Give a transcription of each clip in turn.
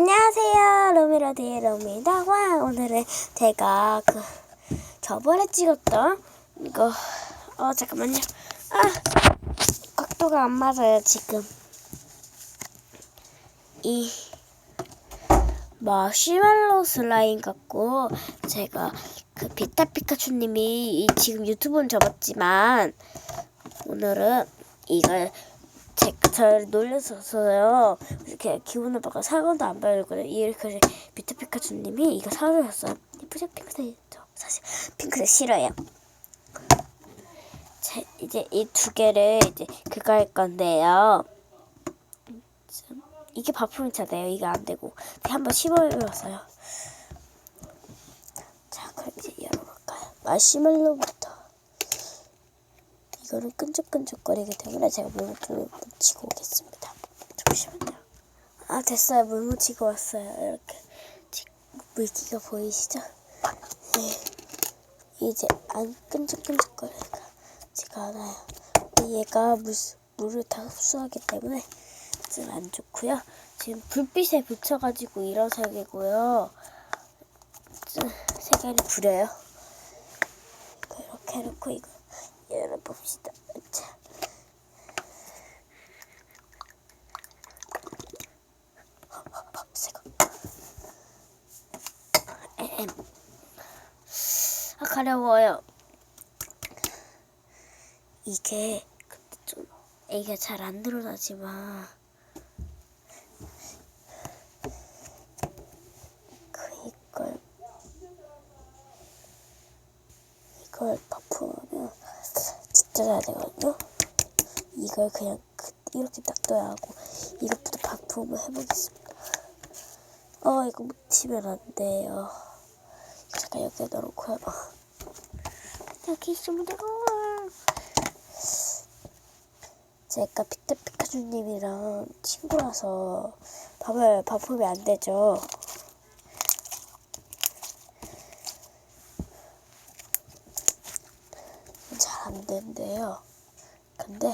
안녕하세요. 로미로디의 로미다. 와, 오늘은 제가 그 저번에 찍었던 이거 어 잠깐만요. 아 각도가 안 맞아요 지금. 이 마시멜로 슬라임 같고 제가 그 비타 피카츄님이 이 지금 유튜브는 접었지만 오늘은 이걸 제가 저를 놀려서요. 이렇게 기분 나빠가 사과도 안 바르거든요. 이렇게 비타 피카츄님이 이거 사주셨어요. 예쁘죠 핑크색 저 사실 핑크색 싫어요. 제, 이제 이 두 개를 이제 그거 할 건데요. 좀, 이게 바풍이 차대요 이게 안 되고 한번 씹어봤어요. 자 그럼 이제 열어볼까요? 마시멜로부터 이거는 끈적끈적거리기 때문에 제가 물을 좀 묻히고 오겠습니다. 잠시만요. 아 됐어요. 물 묻히고 왔어요. 이렇게 지- 물기가 보이시죠? 네. 이제 안 끈적끈적거리니까 제가. 근데 얘가 물, 물을 다 흡수하기 때문에 좀 안 좋고요. 지금 불빛에 붙여가지고 이런 색이고요. 좀 색깔이. 이거 이렇게 해놓고 이거 열어봅시다. 자. 아 가려워요. 이게 근데 좀 애가 잘 안 늘어나지만 그 이걸 이걸 바풍하면 잘 되거든요. 이걸 그냥 그- 이렇게 놔둬야 하고 이것부터 바풍을 해보겠습니다. 어 이거 묻히면 안 돼요. 잠깐 여기다 넣어놓고요. 여기 있으면 되고 제가 피터 피카츄님이랑 친구라서 밥을 바쁘면 안 되죠. 된대요. 근데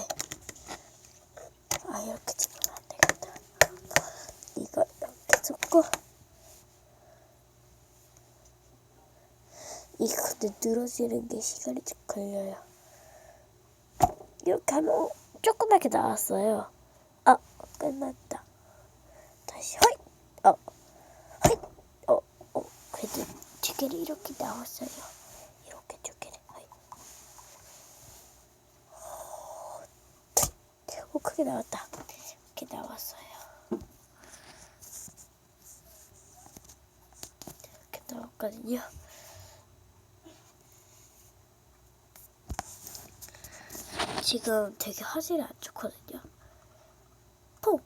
아 이렇게 찍으면 안 되겠다. 이거 이렇게 섞고 이거 근데 늘어지는 게 시간이 좀 걸려요. 이렇게 하면 어, 조그맣게 나왔어요. 아 끝났다. 다시 허이 어 허이 어어 그래도 두 개를 이렇게 나왔어요. 이렇게 두 개를 허이. 오 크게 나왔다. 이렇게 나왔어요. 이렇게 나왔거든요. 지금 되게 화질이 안 좋거든요. 포!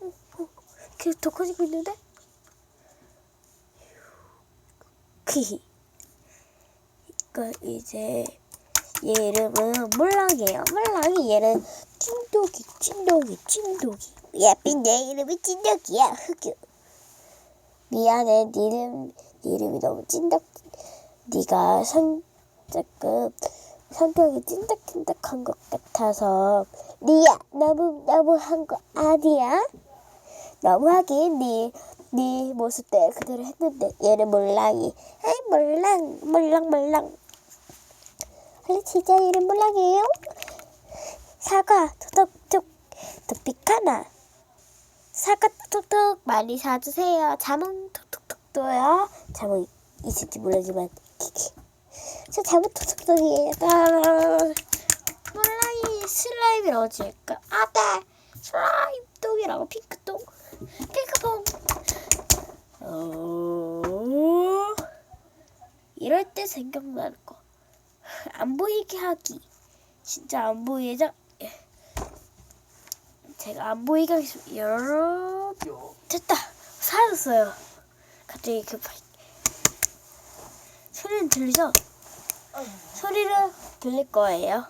오, 오, 계속 더 커지고 있는데? 키히. 이거 이제 얘 이름은 몰랑이에요. 몰랑이 얘는 찐독이, 찐독이, 찐독이. 예쁜 내 이름이 찐독이야. 흑유. 미안해, 네 이름, 네 이름이 너무 찐덕. 네가 성 조금 성격이 찐득찐득한 것 같아서 리야 너무 너무한 거 아니야? 너무하긴 네, 네 모습 때 그대로 했는데 얘는 몰랑이 아이 몰랑 몰랑 몰랑 원래 진짜 이름 몰랑이에요? 사과 톡톡톡 토픽하나 사과 톡톡 많이 사주세요. 자몽 톡톡톡도요. 자몽 있을지 모르지만 키키. 저 잘못 톡톡톡이에요. 몰랑이 슬라임이라고 지을까 아네 슬라임 똥이라고 핑크 똥 핑크퐁 어... 이럴 때 생각나는 거 안 보이게 하기. 진짜 안 보이죠? 예. 제가 안 보이게 하겠습니다. 여러 됐다. 사라졌어요. 갑자기 그 파- 소리는 들리죠? 소리를 들릴 거예요.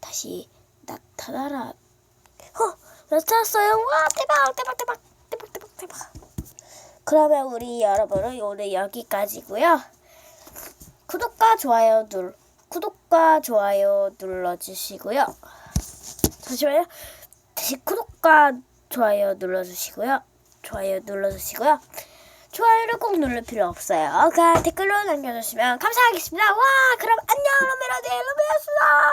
다시 나타나라. 어, 나타났어요. 와, 대박, 대박, 대박, 대박, 대박, 대박. 그러면 우리 여러분은 오늘 여기까지고요. 구독과 좋아요 눌 구독과 좋아요 눌러주시고요. 잠시만요. 다시 구독과 좋아요 눌러주시고요. 좋아요 눌러주시고요. 좋아요를 꼭 누를 필요 없어요. 그냥 댓글로 남겨주시면 감사하겠습니다. 와, 그럼 안녕, 로메로드 로메였습니다.